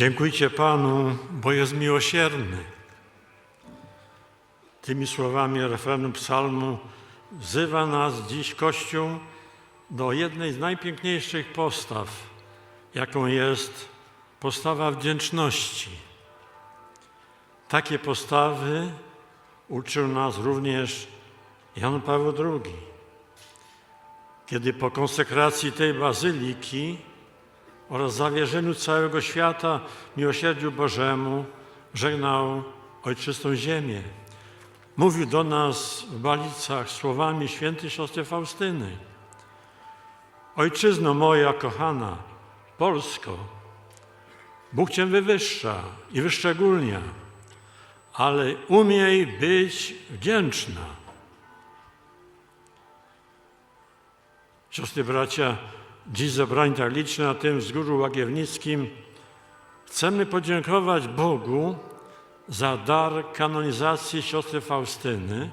Dziękujcie Panu, bo jest miłosierny. Tymi słowami refrenu psalmu wzywa nas dziś Kościół do jednej z najpiękniejszych postaw, jaką jest postawa wdzięczności. Takie postawy uczył nas również Jan Paweł II, kiedy po konsekracji tej bazyliki oraz zawierzeniu całego świata miłosierdziu Bożemu żegnał ojczystą ziemię. Mówił do nas w Balicach słowami świętej siostry Faustyny. Ojczyzno moja kochana, Polsko, Bóg Cię wywyższa i wyszczególnia, ale umiej być wdzięczna. Siostry, bracia, dziś zebrani tak liczne na tym wzgórzu łagiewnickim, chcemy podziękować Bogu za dar kanonizacji siostry Faustyny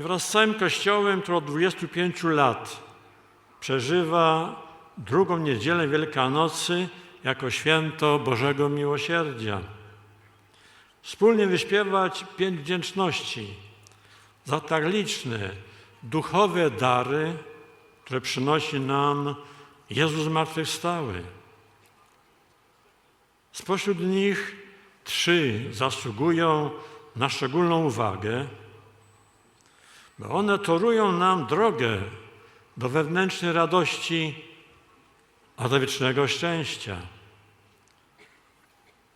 i wraz z całym Kościołem, który od 25 lat przeżywa drugą niedzielę Wielkanocy jako święto Bożego Miłosierdzia. Wspólnie wyśpiewać pięć wdzięczności za tak liczne duchowe dary, które przynosi nam Jezus zmartwychwstały. Spośród nich trzy zasługują na szczególną uwagę, bo one torują nam drogę do wewnętrznej radości, a do wiecznego szczęścia.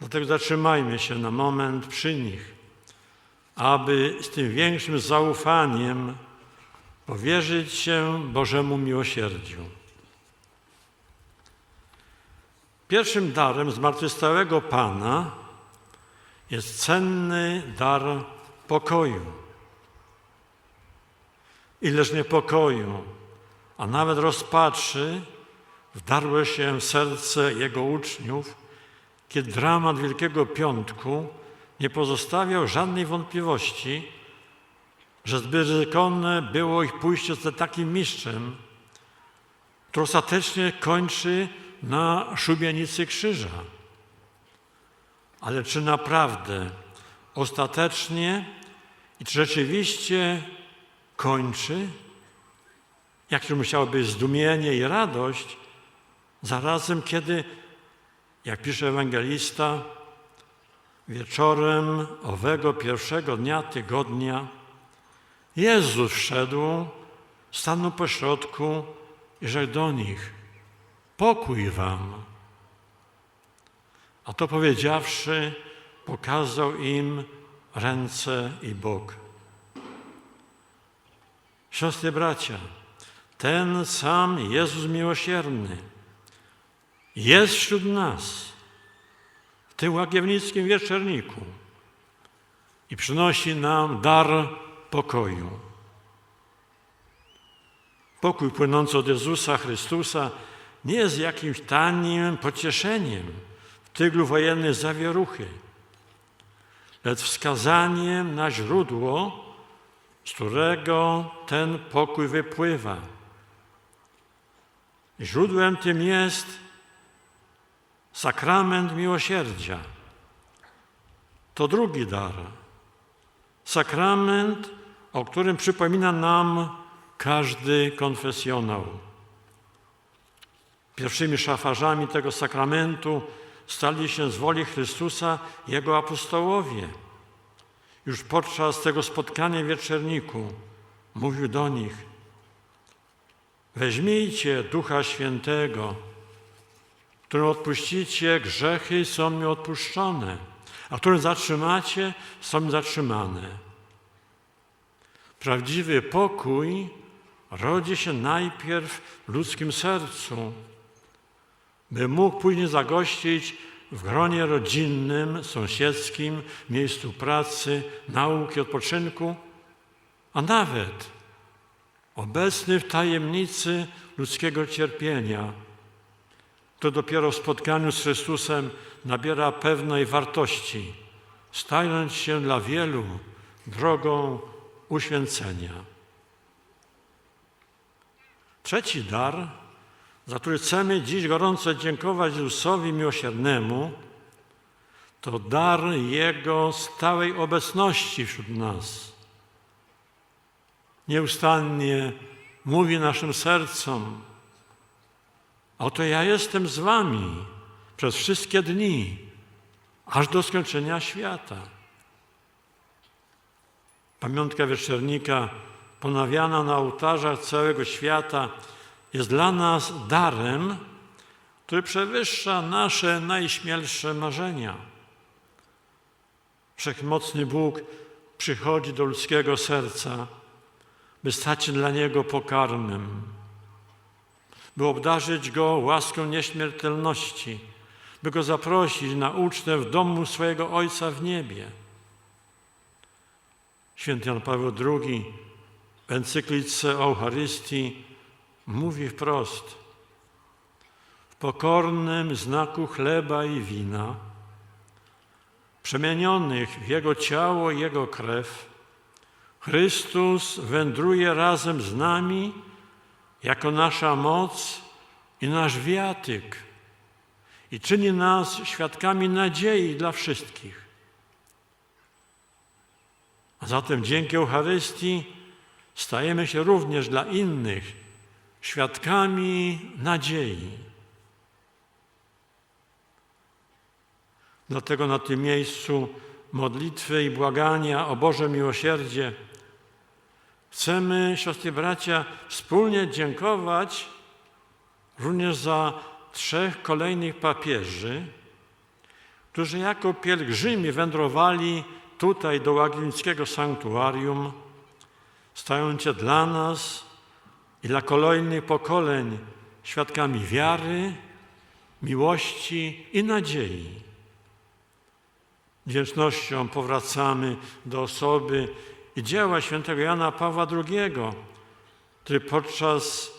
Dlatego zatrzymajmy się na moment przy nich, aby z tym większym zaufaniem powierzyć się Bożemu miłosierdziu. Pierwszym darem zmartwychwstałego Pana jest cenny dar pokoju. Ileż niepokoju, a nawet rozpaczy wdarło się w serce Jego uczniów, kiedy dramat Wielkiego Piątku nie pozostawiał żadnej wątpliwości, że zbyt ryzykowne było ich pójście za takim mistrzem, który ostatecznie kończy na szubienicy krzyża. Ale czy naprawdę, ostatecznie i czy rzeczywiście kończy? Jakie musiało być zdumienie i radość, zarazem kiedy, jak pisze ewangelista, wieczorem owego pierwszego dnia tygodnia Jezus wszedł, stanął pośrodku i rzekł do nich, pokój wam. A to powiedziawszy, pokazał im ręce i bok. Siostry bracia, ten sam Jezus miłosierny jest wśród nas w tym łagiewnickim wieczerniku i przynosi nam dar pokoju. Pokój płynący od Jezusa Chrystusa nie jest jakimś tanim pocieszeniem w tyglu wojennej zawieruchy, lecz wskazaniem na źródło, z którego ten pokój wypływa. Źródłem tym jest sakrament miłosierdzia. To drugi dar. Sakrament, o którym przypomina nam każdy konfesjonał. Pierwszymi szafarzami tego sakramentu stali się z woli Chrystusa Jego apostołowie. Już podczas tego spotkania w wieczerniku mówił do nich: Weźmijcie Ducha Świętego, którym odpuścicie, grzechy są mi odpuszczone, a którym zatrzymacie, są mi zatrzymane. Prawdziwy pokój rodzi się najpierw w ludzkim sercu, by mógł później zagościć w gronie rodzinnym, sąsiedzkim, miejscu pracy, nauki, odpoczynku, a nawet obecny w tajemnicy ludzkiego cierpienia, to dopiero w spotkaniu z Chrystusem nabiera pewnej wartości, stając się dla wielu drogą uświęcenia. Trzeci dar za który chcemy dziś gorąco dziękować Jezusowi Miłosiernemu, to dar Jego stałej obecności wśród nas. Nieustannie mówi naszym sercom, oto ja jestem z wami przez wszystkie dni, aż do skończenia świata. Pamiątka wieczernika, ponawiana na ołtarzach całego świata, jest dla nas darem, który przewyższa nasze najśmielsze marzenia. Wszechmocny Bóg przychodzi do ludzkiego serca, by stać dla niego pokarmem, by obdarzyć go łaską nieśmiertelności, by go zaprosić na ucztę w domu swojego Ojca w niebie. Święty Jan Paweł II w encyklice o Eucharystii mówi wprost: W pokornym znaku chleba i wina, przemienionych w Jego ciało i Jego krew, Chrystus wędruje razem z nami jako nasza moc i nasz wiatyk i czyni nas świadkami nadziei dla wszystkich. A zatem dzięki Eucharystii stajemy się również dla innych świadkami nadziei. Dlatego na tym miejscu modlitwy i błagania o Boże miłosierdzie chcemy, siostry bracia, wspólnie dziękować również za trzech kolejnych papieży, którzy jako pielgrzymi wędrowali tutaj do Łagińskiego Sanktuarium, stając się dla nas i dla kolejnych pokoleń świadkami wiary, miłości i nadziei. Wdzięcznością powracamy do osoby i dzieła świętego Jana Pawła II, który podczas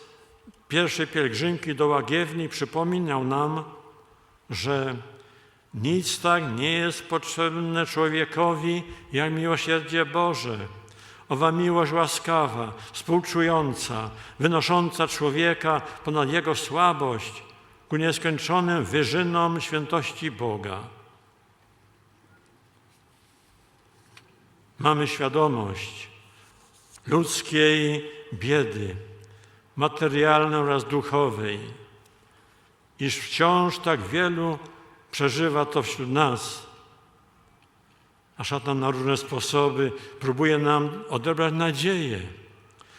pierwszej pielgrzymki do Łagiewni przypominał nam, że nic tak nie jest potrzebne człowiekowi, jak miłosierdzie Boże. Owa miłość łaskawa, współczująca, wynosząca człowieka ponad jego słabość ku nieskończonym wyżynom świętości Boga. Mamy świadomość ludzkiej biedy, materialnej oraz duchowej, iż wciąż tak wielu przeżywa to wśród nas. A szatan na różne sposoby próbuje nam odebrać nadzieję,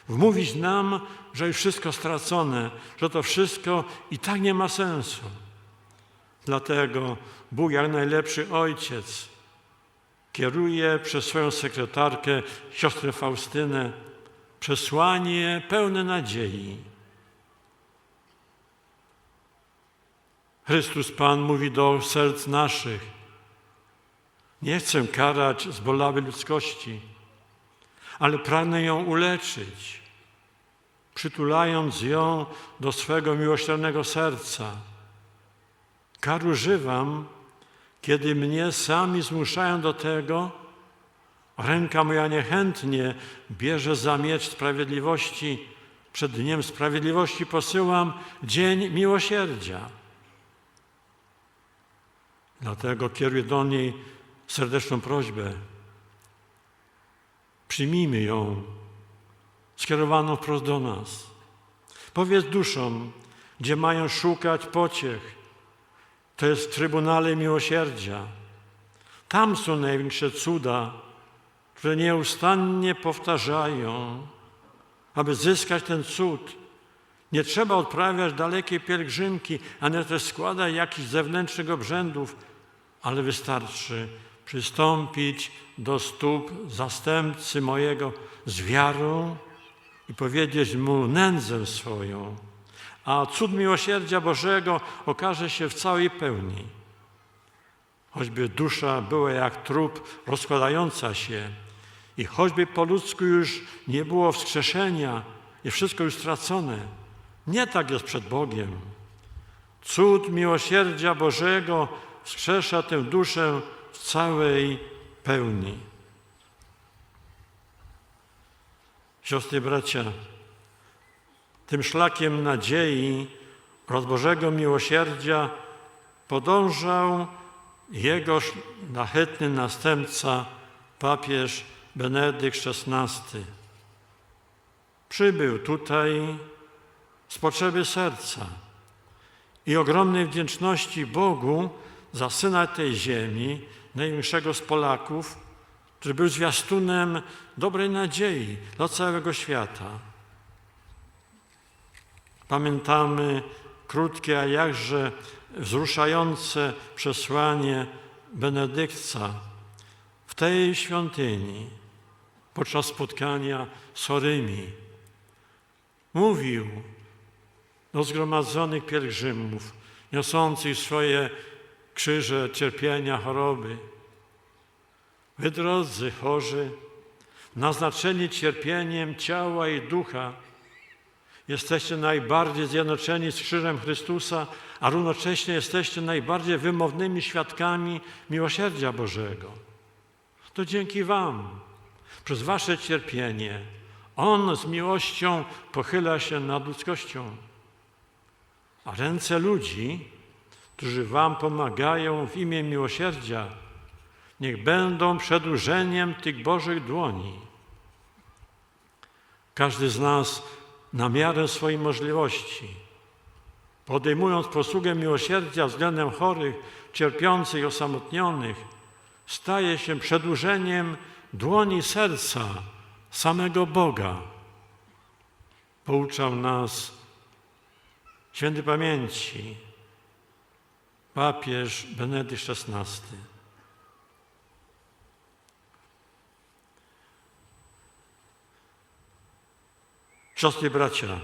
wmówić nam, że już wszystko stracone, że to wszystko i tak nie ma sensu. Dlatego Bóg, jak najlepszy ojciec, kieruje przez swoją sekretarkę, siostrę Faustynę, przesłanie pełne nadziei. Chrystus Pan mówi do serc naszych: Nie chcę karać zbolałej ludzkości, ale pragnę ją uleczyć, przytulając ją do swego miłosiernego serca. Kar używam, kiedy mnie sami zmuszają do tego, ręka moja niechętnie bierze za miecz sprawiedliwości. Przed dniem sprawiedliwości posyłam dzień miłosierdzia. Dlatego kieruję do niej serdeczną prośbę. Przyjmijmy ją, skierowaną wprost do nas. Powiedz duszom, gdzie mają szukać pociech. To jest w Trybunale Miłosierdzia. Tam są największe cuda, które nieustannie powtarzają, aby zyskać ten cud nie trzeba odprawiać dalekiej pielgrzymki, ani też składać jakichś zewnętrznych obrzędów, ale wystarczy przystąpić do stóp zastępcy mojego z wiarą i powiedzieć mu nędzę swoją, a cud miłosierdzia Bożego okaże się w całej pełni. Choćby dusza była jak trup rozkładająca się i choćby po ludzku już nie było wskrzeszenia i wszystko już stracone, nie tak jest przed Bogiem. Cud miłosierdzia Bożego wskrzesza tę duszę w całej pełni. Siostry bracia, tym szlakiem nadziei oraz Bożego miłosierdzia podążał jego szlachetny następca, papież Benedykt XVI. Przybył tutaj z potrzeby serca i ogromnej wdzięczności Bogu za syna tej ziemi, największego z Polaków, który był zwiastunem dobrej nadziei dla całego świata. Pamiętamy krótkie, a jakże wzruszające przesłanie Benedykta w tej świątyni podczas spotkania z chorymi. Mówił do zgromadzonych pielgrzymów, niosących swoje krzyże cierpienia, choroby. Wy, drodzy chorzy, naznaczeni cierpieniem ciała i ducha, jesteście najbardziej zjednoczeni z krzyżem Chrystusa, a równocześnie jesteście najbardziej wymownymi świadkami miłosierdzia Bożego. To dzięki Wam, przez Wasze cierpienie, On z miłością pochyla się nad ludzkością. A ręce ludzi, którzy Wam pomagają w imię miłosierdzia, niech będą przedłużeniem tych Bożych dłoni. Każdy z nas na miarę swoich możliwości, podejmując posługę miłosierdzia względem chorych, cierpiących, osamotnionych, staje się przedłużeniem dłoni serca samego Boga. Pouczał nas święty pamięci papież Benedykt XVI. Siostry bracia,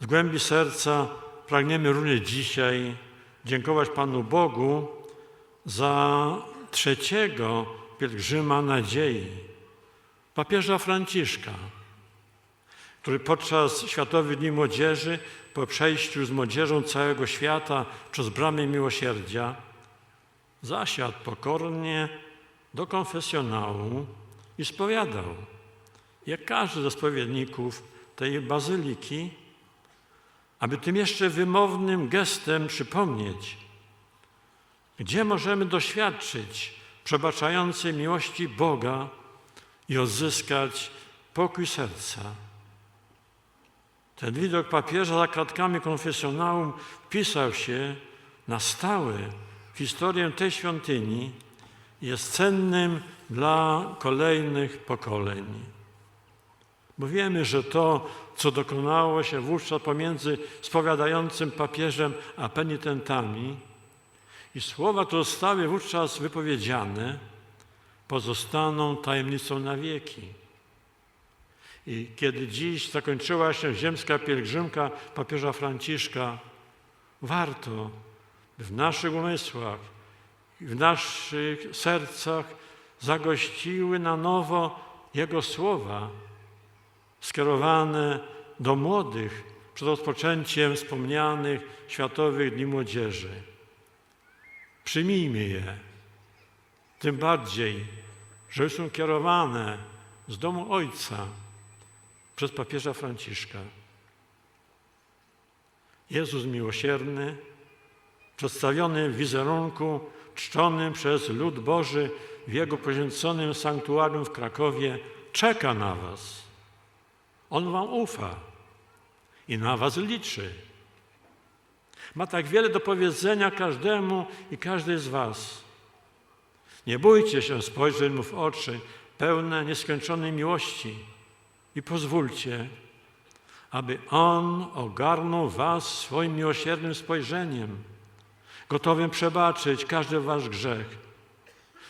z głębi serca pragniemy również dzisiaj dziękować Panu Bogu za trzeciego pielgrzyma nadziei, papieża Franciszka, który podczas Światowych Dni Młodzieży, po przejściu z młodzieżą całego świata przez bramy miłosierdzia, zasiadł pokornie do konfesjonału i spowiadał jak każdy ze spowiedników tej bazyliki, aby tym jeszcze wymownym gestem przypomnieć, gdzie możemy doświadczyć przebaczającej miłości Boga i odzyskać pokój serca. Ten widok papieża za kratkami konfesjonału wpisał się na stałe w historię tej świątyni i jest cennym dla kolejnych pokoleń. Bo wiemy, że to, co dokonało się wówczas pomiędzy spowiadającym papieżem a penitentami i słowa, które zostały wówczas wypowiedziane, pozostaną tajemnicą na wieki. I kiedy dziś zakończyła się ziemska pielgrzymka papieża Franciszka, warto, w naszych umysłach w naszych sercach zagościły na nowo Jego słowa, skierowane do młodych przed rozpoczęciem wspomnianych Światowych Dni Młodzieży. Przyjmijmy je, tym bardziej, że są kierowane z domu Ojca przez papieża Franciszka. Jezus miłosierny, przedstawiony w wizerunku czczonym przez lud Boży w Jego poświęconym sanktuarium w Krakowie, czeka na Was. On Wam ufa i na Was liczy. Ma tak wiele do powiedzenia każdemu i każdej z Was. Nie bójcie się spojrzeć mu w oczy, pełne nieskończonej miłości i pozwólcie, aby On ogarnął Was swoim miłosiernym spojrzeniem, gotowym przebaczyć każdy Wasz grzech.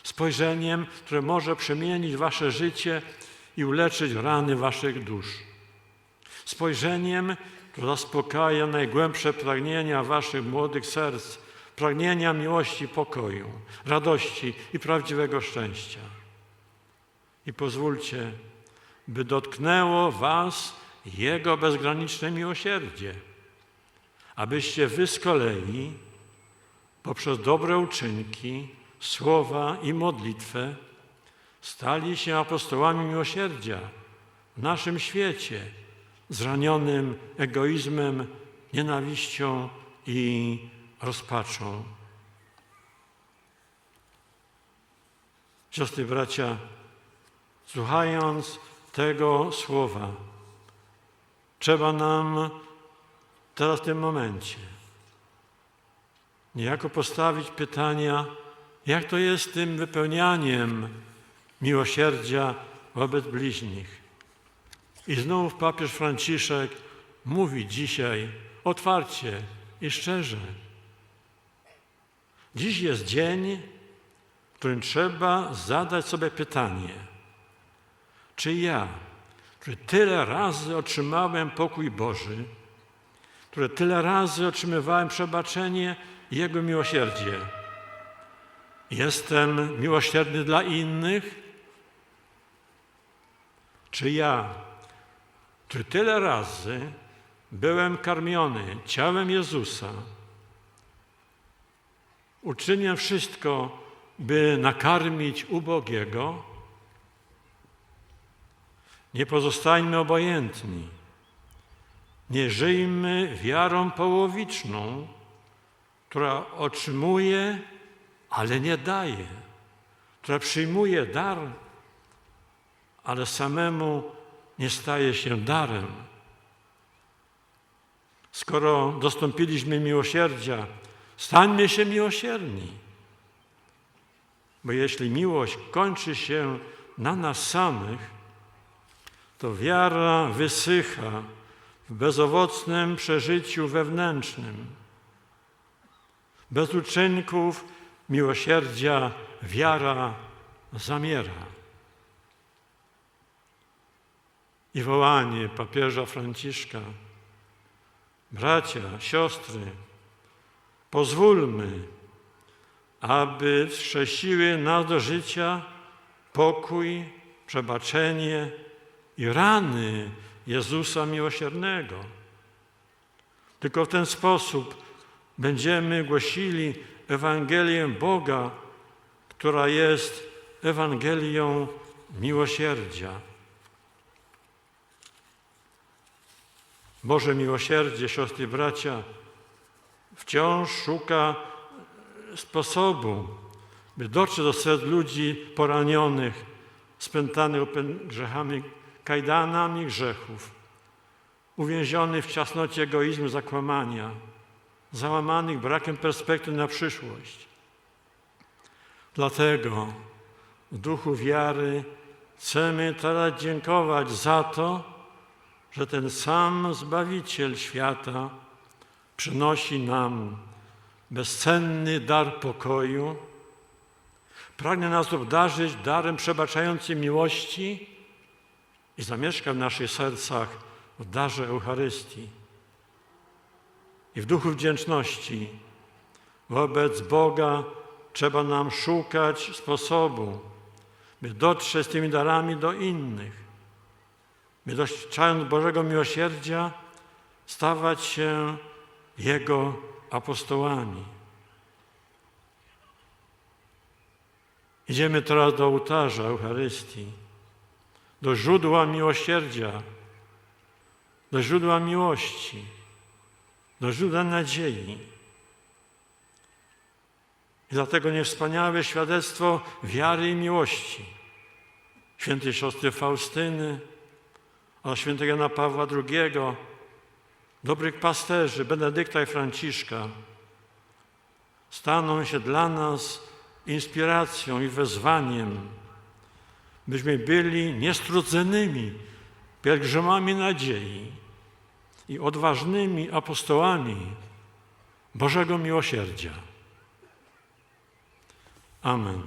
Spojrzeniem, które może przemienić Wasze życie i uleczyć rany Waszych dusz. Spojrzeniem, które zaspokaja najgłębsze pragnienia Waszych młodych serc, pragnienia miłości, pokoju, radości i prawdziwego szczęścia. I pozwólcie, by dotknęło Was Jego bezgraniczne miłosierdzie, abyście Wy z kolei poprzez dobre uczynki, słowa i modlitwę stali się apostołami miłosierdzia w naszym świecie, zranionym egoizmem, nienawiścią i rozpaczą. Siostry, bracia, słuchając tego słowa, trzeba nam teraz w tym momencie niejako postawić pytania, jak to jest z tym wypełnianiem miłosierdzia wobec bliźnich. I znów papież Franciszek mówi dzisiaj otwarcie i szczerze. Dziś jest dzień, w którym trzeba zadać sobie pytanie, czy ja, który tyle razy otrzymałem pokój Boży, który tyle razy otrzymywałem przebaczenie i Jego miłosierdzie, jestem miłosierny dla innych? Czy ja, który tyle razy byłem karmiony ciałem Jezusa, uczynię wszystko, by nakarmić ubogiego? Nie pozostańmy obojętni. Nie żyjmy wiarą połowiczną, która otrzymuje, ale nie daje, która przyjmuje dar, ale samemu nie staje się darem. Skoro dostąpiliśmy miłosierdzia, stańmy się miłosierni. Bo jeśli miłość kończy się na nas samych, to wiara wysycha w bezowocnym przeżyciu wewnętrznym. Bez uczynków miłosierdzia wiara zamiera. I wołanie papieża Franciszka, bracia, siostry, pozwólmy, aby wskrzesiły nas do życia pokój, przebaczenie i rany Jezusa Miłosiernego. Tylko w ten sposób będziemy głosili Ewangelię Boga, która jest Ewangelią miłosierdzia. Boże miłosierdzie, siostry bracia, wciąż szuka sposobu, by dotrzeć do serc ludzi poranionych, spętanych grzechami, kajdanami grzechów, uwięzionych w ciasnocie egoizmu, zakłamania, załamanych brakiem perspektyw na przyszłość. Dlatego w duchu wiary chcemy teraz dziękować za to, że ten sam Zbawiciel świata przynosi nam bezcenny dar pokoju, pragnie nas obdarzyć darem przebaczającym miłości i zamieszka w naszych sercach w darze Eucharystii. I w duchu wdzięczności wobec Boga trzeba nam szukać sposobu, by dotrzeć z tymi darami do innych, by doświadczając Bożego miłosierdzia stawać się Jego apostołami. Idziemy teraz do ołtarza Eucharystii, do źródła miłosierdzia, do źródła miłości, do źródła nadziei. I dlatego niewspaniałe świadectwo wiary i miłości świętej siostry Faustyny oraz świętego Jana Pawła II, dobrych pasterzy Benedykta i Franciszka staną się dla nas inspiracją i wezwaniem, byśmy byli niestrudzonymi pielgrzymami nadziei i odważnymi apostołami Bożego Miłosierdzia. Amen.